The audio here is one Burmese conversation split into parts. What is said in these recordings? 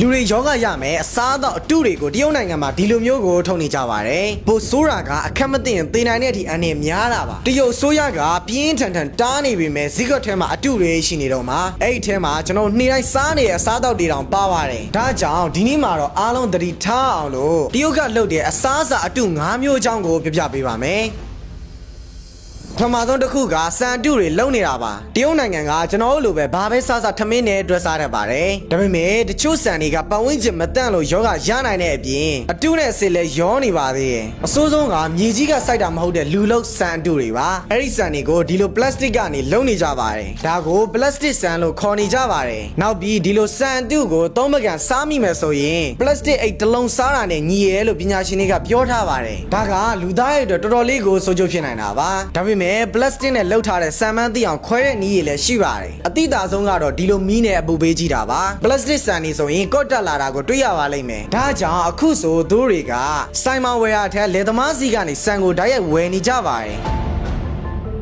လူတွေယောဂရမယ်အစားအသောက်အတုတွေကိုတရုတ်နိုင်ငံမှာဒီလိုမျိုးကိုထုတ်နေကြပါတယ်ပိုဆိုးတာကအခက်မသိရင်သေနိုင်တဲ့အထိအန်နေများတာပါတရုတ်ဆိုးရကပြင်းထန်ထန်တားနေပြီမဲ့ဇီကွက်ထဲမှာအတုတွေရှိနေတော့မှာအဲ့ဒီထဲမှာကျွန်တော်နေ့တိုင်းစားနေတဲ့အစားအသောက်တွေတောင်ပါပါတယ်ဒါကြောင့်ဒီနေ့မှာတော့အားလုံးသတိထားအောင်လို့တရုတ်ကလုပ်တဲ့အစားအစာအတု၅မျိုးအကြောင်းကိုပြပြပေးပါမယ် ပထမဆုံးတစ်ခုကစံတုတွေလုံနေတာပါတရုတ်နိုင်ငံကကျွန်တော်တို့လိုပဲဘာပဲစားစားထမင်းနဲ့တွဲစားတတ်ပါတယ်ဒါပေမဲ့တချို့စံတွေကပတ်ဝန်းကျင်မတန့်လို့ယောဂရနိုင်တဲ့အပြင်အတုနဲ့ဆေးလဲရောနေပါသေးတယ်အဆိုးဆုံးကမြေကြီးကစိုက်တာမဟုတ်တဲ့လူလုံးစံတုတွေပါအဲ့ဒီစံတွေကိုဒီလိုပလတ်စတစ်ကနေလုံနေကြပါတယ်ဒါကိုပလတ်စတစ်စံလို့ခေါ်နေကြပါတယ်နောက်ပြီးဒီလိုစံတုကိုသုံးပကံစားမိမယ်ဆိုရင်ပလတ်စတစ်အိတ်တစ်လုံးစားတာနဲ့ညီရဲလို့ပညာရှင်တွေကပြောထားပါတယ်ဒါကလူသားရဲ့အတွက်တော်တော်လေးကိုဆိုးကျိုးဖြစ်နိုင်တာပါဒါပေမဲ့ပလတ်စတစ်နဲ့လှုပ်ထားတဲ့ဆန်မန်းသိအောင်ခွဲတဲ့နည်းရည်လည်းရှိပါတယ်အတိအသာဆုံးကတော့ဒီလိုမီးနဲ့အပူပေးကြည့်တာပါပလတ်စတစ်ဆန်နေဆိုရင်ကော့တက်လာတာကိုတွေ့ရပါလိမ့်မယ်ဒါကြောင့်အခုဆိုသူတို့တွေကစိုင်းမဝယ်ရထက်လေသမားစီကနေဆန်ကိုဓာတ်ရိုက်ဝယ်နေကြပါတယ်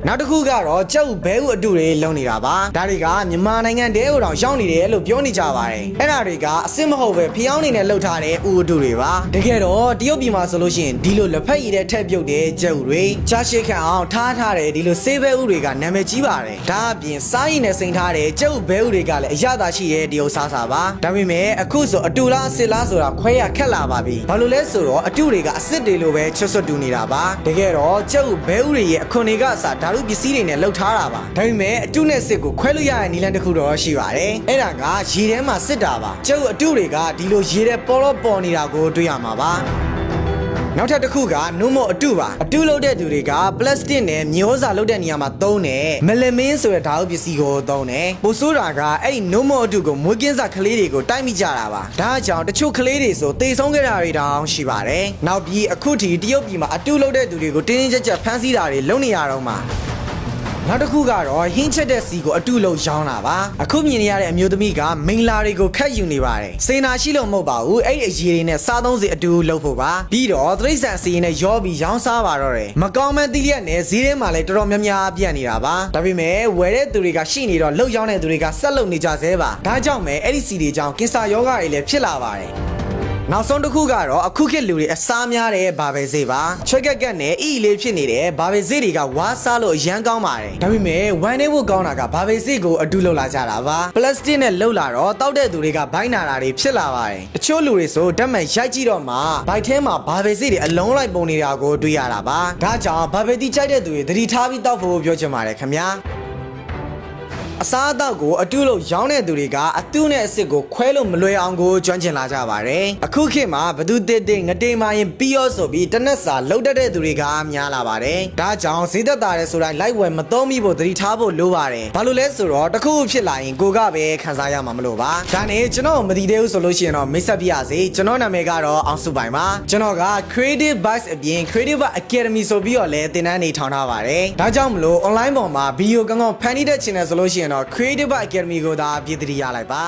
နောက်တစ်ခုကတော့ကြောက်ဘဲဥအတူတွေလုံနေတာပါဒါတွေကမြန်မာနိုင်ငံတဲဟိုတောင်ရောက်နေတယ်လို့ပြောနေကြပါတယ်အဲ့ဒါတွေကအစ်စ်မဟုတ်ပဲဖျောင်းနေနဲ့လှုပ်ထားတဲ့ဥအတူတွေပါတကယ်တော့တရုတ်ပြည်မှာဆိုလို့ရှိရင်ဒီလိုလက်ဖက်ရည်တဲ့ထက်ပြုတ်တဲ့ကြောက်တွေချာရှိခံအောင်ထားထားတဲ့ဒီလိုဆေးဘဲဥတွေကနာမည်ကြီးပါတယ်ဒါအပြင်စားရည်နဲ့စိန်ထားတဲ့ကြောက်ဘဲဥတွေကလည်းအရသာရှိတဲ့ဒီဥစားစာပါဒါပေမဲ့အခုဆိုအတူလားအစ်စ်လားဆိုတာခွဲရခက်လာပါပြီဘာလို့လဲဆိုတော့အတူတွေကအစ်စ်တွေလိုပဲချွတ်ဆွတ်တူနေတာပါတကယ်တော့ကြောက်ဘဲဥတွေရဲ့အခွန်တွေကအစားဓာတ်ပစ္စည်းတွေနဲ့လှုပ်ထားတာပါဒါပေမဲ့အတုနဲ့စစ်ကိုခွဲလို့ရတဲ့နည်းလမ်းတစ်ခုတော့ရှိပါတယ်အဲ့ဒါကရေထဲမှာစစ်တာပါကျုပ်အတုတွေကဒီလိုရေထဲပေါ်တော့ပေါ်နေတာကိုတွေ့ရမှာပါ နောက်ထပ်တစ်ခုကနုမောအတုပါအတုလုပ်တဲ့သူတွေကပလတ်စတစ်နဲ့မျိုးစာလုပ်တဲ့နေရာမှာသုံးတယ်မလမင်းဆိုတဲ့ဓာတ်ပစ္စည်းကိုသုံးတယ်ပိုဆိုးတာကအဲ့ဒီနုမောအတုကိုမွေးကင်းစာကလေးတွေကိုတိုက်မိကြတာပါဒါကြောင့်တချို့ကလေးတွေဆိုတေဆုံးခဲ့တာတွေတောင်ရှိပါတယ်နောက်ပြီးအခုထိတရုတ်ပြည်မှာအတုလုပ်တဲ့သူတွေကိုတင်းတင်းကြပ်ကြပ်ဖမ်းဆီးတာတွေလုပ်နေရတော့မှာ နောက်တစ်ခုကတော့ဟင်းချက်တဲ့စီကိုအတုလုံးရောင်းတာပါအခုမြင်နေရတဲ့အမျိုးသမီးကမိန်လာတွေကိုခတ်ယူနေပါတယ်စေနာရှိလို့မဟုတ်ပါဘူးအဲ့ဒီအရေးတွေနဲ့စားသုံးစီအတူလုပ်ဖို့ပါပြီးတော့သရိတ်ဆန်စီရင်နဲ့ရောပြီးရောင်းစားပါတော့တယ်မကောင်းမဲ့တိလျက်နဲ့ဈေးထဲမှာလည်းတော်တော်များများပြန့်နေတာပါဒါပေမဲ့ဝယ်တဲ့သူတွေကရှိနေတော့လှုပ်ရောင်းတဲ့သူတွေကဆက်လုပ်နေကြသေးပါဒါကြောင့်ပဲအဲ့ဒီစီတွေကြောင့်ကင်ဆာယောဂတွေလည်းဖြစ်လာပါတယ် နောက်ဆုံးတစ်ခုကတော့အခုခေတ်လူတွေအစားများတဲ့ဘာပဲဈေးပါချွက်ကက်ကက်နဲ့အီလေးဖြစ်နေတဲ့ဘာပဲဈေးတွေကဝါစားလို့အရန်ကောင်းပါတယ်ဒါပေမဲ့ဝမ်းနေဖို့ကောင်းတာကဘာပဲဈေးကိုအတူလောက်လာကြတာပါပလတ်စတစ်နဲ့လှုပ်လာတော့တောက်တဲ့သူတွေကဘိုင်းနာတာတွေဖြစ်လာပါတယ်တချို့လူတွေဆိုဓာတ်မှန်ရိုက်ကြည့်တော့မှဘိုက်ထဲမှာဘာပဲဈေးတွေအလုံးလိုက်ပုံနေတာကိုတွေ့ရတာပါဒါကြောင့်ဘာပဲတီကြိုက်တဲ့သူတွေသတိထားပြီးတောက်ဖို့ပြောချင်ပါတယ်ခင်ဗျာ အစားအသောက်ကိုအတုလို့ရောင်းတဲ့သူတွေကအတုနဲ့အစ်စ်ကိုခွဲလို့မလွယ်အောင်ကိုကျွမ်းကျင်လာကြပါတယ်အခုခေတ်မှာဘသူတစ်တစ်ငတေးမရင်ပြီးရောဆိုပြီးတနက်စာလှုပ်တတ်တဲ့သူတွေကများလာပါတယ်ဒါကြောင့်ဈေးသက်သာတဲ့ဆိုတိုင်းလိုက်ဝယ်မသုံးမိဖို့သတိထားဖို့လိုပါတယ်ဘာလို့လဲဆိုတော့တစ်ခုခုဖြစ်လာရင်ကိုကပဲခံစားရမှာမလို့ပါဒါနဲ့ကျွန်တော်မသိသေးဘူးဆိုလို့ရှိရင်တော့မိတ်ဆက်ပြရစေကျွန်တော်နာမည်ကတော့အောင်စုပိုင်ပါကျွန်တော်က Creative Bites အပြင် Creative Academy ဆိုပြီးတော့လည်းသင်တန်းနေထောင်ထားပါတယ်ဒါကြောင့်မလို့ online ပေါ်မှာ video ကောင်းကောင်းဖန်တီးတဲ့ channel ဆိုလို့ရှိရင်တော့ Creative Academy ကိုသာပြည်သူရလိုက်ပါ